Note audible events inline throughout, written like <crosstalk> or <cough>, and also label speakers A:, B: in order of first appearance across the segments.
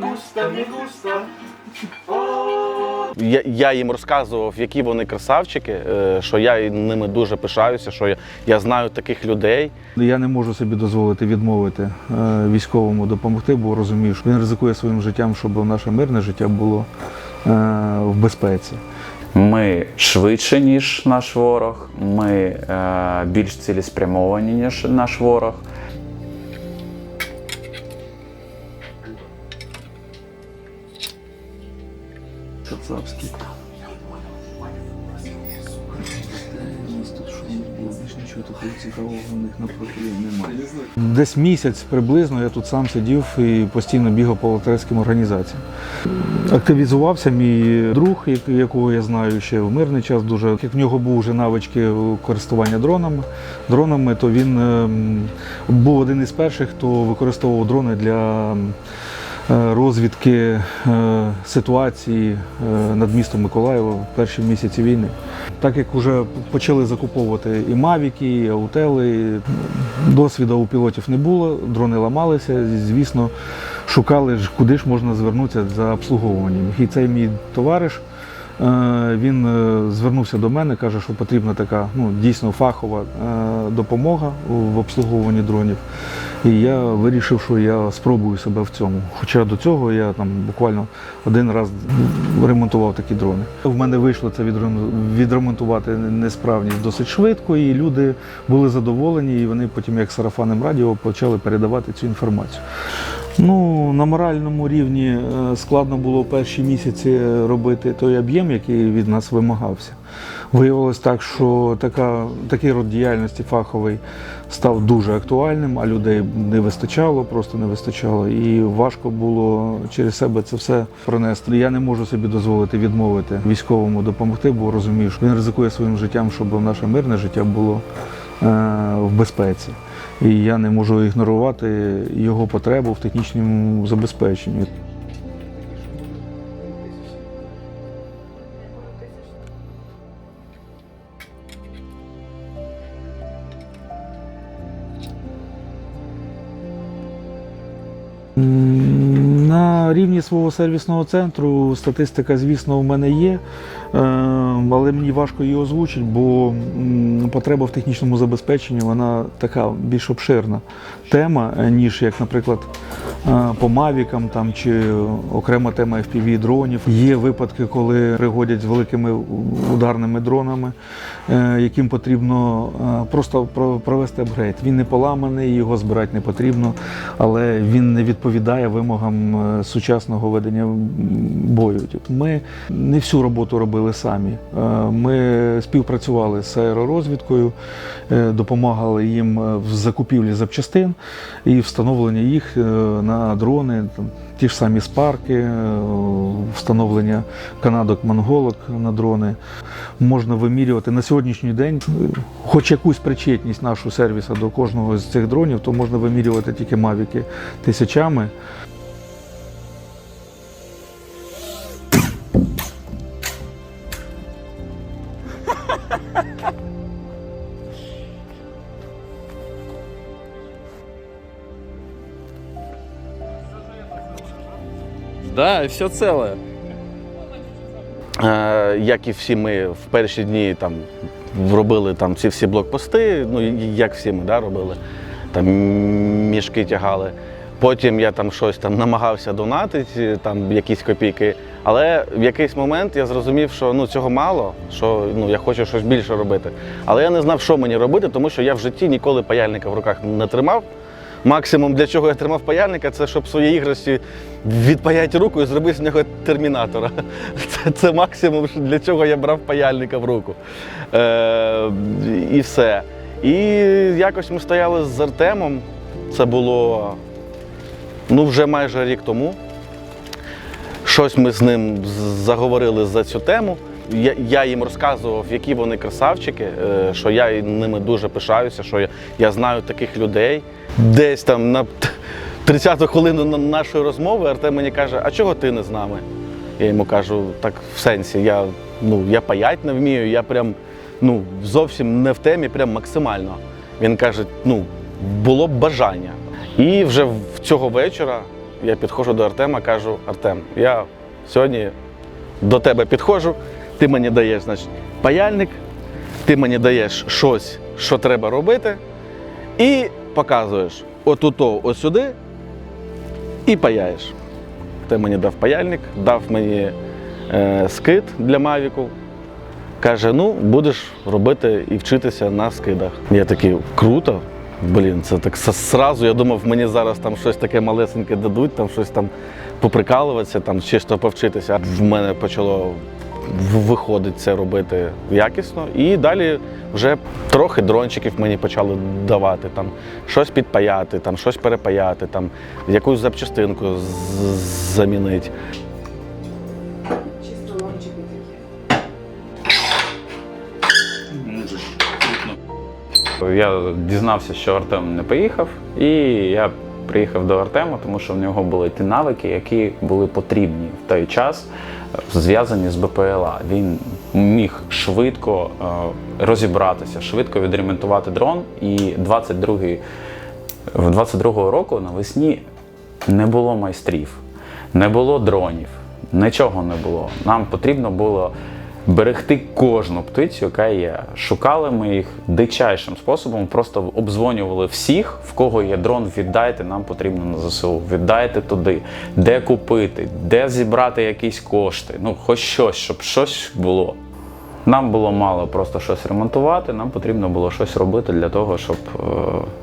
A: Gusta, me gusta.
B: Я, я їм розказував, які вони красавчики, е, що я ними дуже пишаюся, що я, я знаю таких людей.
C: Я не можу собі дозволити відмовити е, військовому допомогти, бо розумію, що він ризикує своїм життям, щоб наше мирне життя було е, в безпеці.
D: Ми швидше, ніж наш ворог, ми більш цілеспрямовані, ніж наш ворог.
C: Кацапський. Десь місяць приблизно я тут сам сидів і постійно бігав по волонтерським організаціям. Активізувався мій друг, якого я знаю ще в мирний час. Дуже як в нього був вже навички користування дронами. Дронами, то він ем, був один із перших, хто використовував дрони для ем, розвідки е, ситуації е, над містом Миколаєва в перші місяці війни. Так як вже почали закуповувати і мавіки, і аутели, досвіду у пілотів не було, дрони ламалися. Звісно, шукали куди ж можна звернутися за обслуговуванням. І цей мій товариш. Е, Він е, звернувся до мене, каже, що потрібна така ну, дійсно фахова е, допомога в обслуговуванні дронів. І я вирішив, що я спробую себе в цьому. Хоча до цього я там буквально один раз ремонтував такі дрони. В мене вийшло це відремонтувати несправність досить швидко, і люди були задоволені, і вони потім, як сарафанним радіо, почали передавати цю інформацію. Ну, на моральному рівні е, складно було перші місяці робити той об'єм, який від нас вимагався. Виявилось так, що така, такий род діяльності фаховий став дуже актуальним, а людей не вистачало, просто не вистачало. І важко було через себе це все пронести. Я не можу собі дозволити відмовити військовому допомогти, бо розумію, що він ризикує своїм життям, щоб наше мирне життя було е, в безпеці. І я не можу ігнорувати його потребу в технічному забезпеченні. На рівні свого сервісного центру. Статистика, звісно, у мене є, е, але мені важко її озвучити, бо потреба в технічному забезпеченні вона така більш обширна тема, е, ніж як, наприклад, по мавікам там чи окрема тема fpv дронів. Є випадки, коли приходять з великими ударними дронами, е, яким потрібно е, просто провести апгрейд. Він не поламаний, його збирати не потрібно, але він не відповідає вимогам е, сучасного ведення бою. Тобто Ми не всю роботу робили самі. Ми співпрацювали з аеророзвідкою, допомагали їм в закупівлі запчастин і встановлення їх е, на дрони. там, Ті ж самі спарки, е, встановлення канадок монголок на дрони можна вимірювати на сьогоднішній день, е, хоч якусь причетність нашого сервісу до кожного з цих дронів, то можна вимірювати тільки мавіки тисячами.
E: Да, все целое.
B: Е, як і всі ми в перші дні там робили там ці всі блокпости, ну як всі ми да, робили, там мішки тягали. Потім я там щось там намагався донатити, там якісь копійки. Але в якийсь момент я зрозумів, що ну цього мало, що ну я хочу щось більше робити. Але я не знав, що мені робити, тому що я в житті ніколи паяльника в руках не тримав. Максимум, для чого я тримав паяльника, це щоб своїй іграшці відпаяти руку і зробити з нього термінатора. <laughs> Це, це максимум, для чого я брав паяльника в руку. Е, і все. І якось ми стояли з Артемом. Це було ну, вже майже рік тому. Щось ми з ним заговорили за цю тему. Я, я їм розказував, які вони красавчики, е, що я ними дуже пишаюся, що я, я знаю таких людей. Десь там на 30-ту хвилину нашої розмови Артем мені каже, а чого ти не з нами? Я йому кажу, так в сенсі, я, ну, я паять не вмію, я прям ну, зовсім не в темі, прям максимально. Він каже, ну, було б бажання. І вже цього вечора я підходжу до Артема, кажу: Артем, я сьогодні до тебе підходжу, ти мені даєш значить, паяльник, ти мені даєш щось, що треба робити, і показуєш отуто, ось сюди, і паяєш. Ти мені дав паяльник, дав мені е, скид для Мавіку. Каже, ну будеш робити і вчитися на скидах. Я такий, круто. Блін, це так сразу. Я думав, мені зараз там щось таке малесеньке дадуть, там щось там поприкалуватися, там чисто повчитися. В мене почало виходить це робити якісно. І далі вже трохи дрончиків мені почали давати. Там щось підпаяти, там щось перепаяти, там якусь запчастинку замінити.
F: Чисто такі.
D: Я дізнався, що Артем не поїхав, і я приїхав до Артема, тому що в нього були ті навики, які були потрібні в той час, зв'язані з БПЛА. Він міг швидко е, розібратися, швидко відремонтувати дрон. І 22-й в 22-го року навесні не було майстрів, не було дронів, нічого не було. Нам потрібно було берегти кожну птицю, яка є. Шукали ми їх дичайшим способом, просто обдзвонювали всіх, в кого є дрон, віддайте, нам потрібно на ЗСУ, віддайте туди, де купити, де зібрати якісь кошти, ну хоч щось, щоб щось було. Нам було мало просто щось ремонтувати, нам потрібно було щось робити для того, щоб е,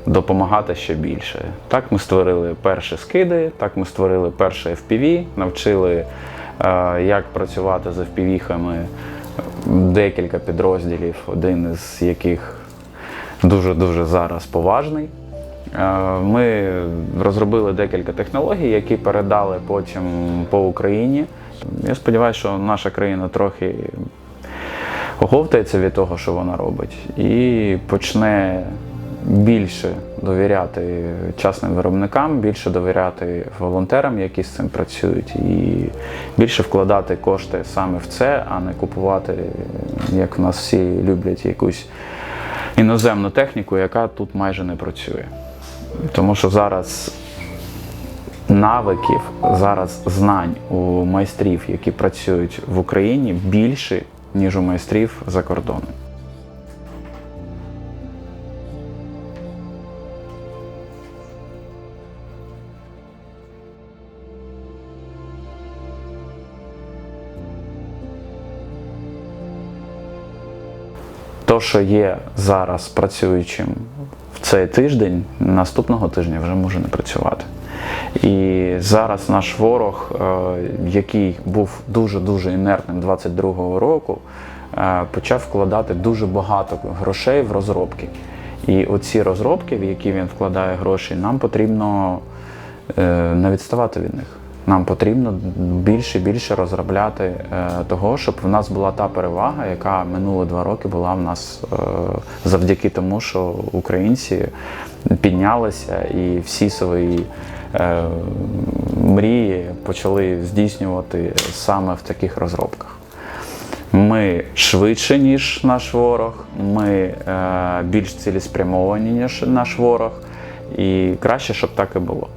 D: допомагати ще більше. Так ми створили перші скиди, так ми створили перше FPV, навчили, як працювати з FPV-хами декілька підрозділів, один із яких дуже-дуже зараз поважний. Е, Ми розробили декілька технологій, які передали потім по Україні. Я сподіваюся, що наша країна трохи оговтається від того, що вона робить, і почне більше довіряти частним виробникам, більше довіряти волонтерам, які з цим працюють, і більше вкладати кошти саме в це, а не купувати, як в нас всі люблять, якусь іноземну техніку, яка тут майже не працює. Тому що зараз навиків, зараз знань у майстрів, які працюють в Україні, більше, ніж у майстрів за кордоном. То, що є зараз працюючим в цей тиждень, наступного тижня вже може не працювати. І зараз наш ворог, е, який був дуже-дуже інертним 22-го року, е, почав вкладати дуже багато грошей в розробки. І оці розробки, в які він вкладає гроші, нам потрібно е, не відставати від них. Нам потрібно більше і більше розробляти е, того, щоб в нас була та перевага, яка минулі два роки була в нас е, завдяки тому, що українці піднялися і всі свої е, мрії почали здійснювати саме в таких розробках. Ми швидше, ніж наш ворог, ми більш цілеспрямовані, ніж наш ворог, і краще, щоб так і було.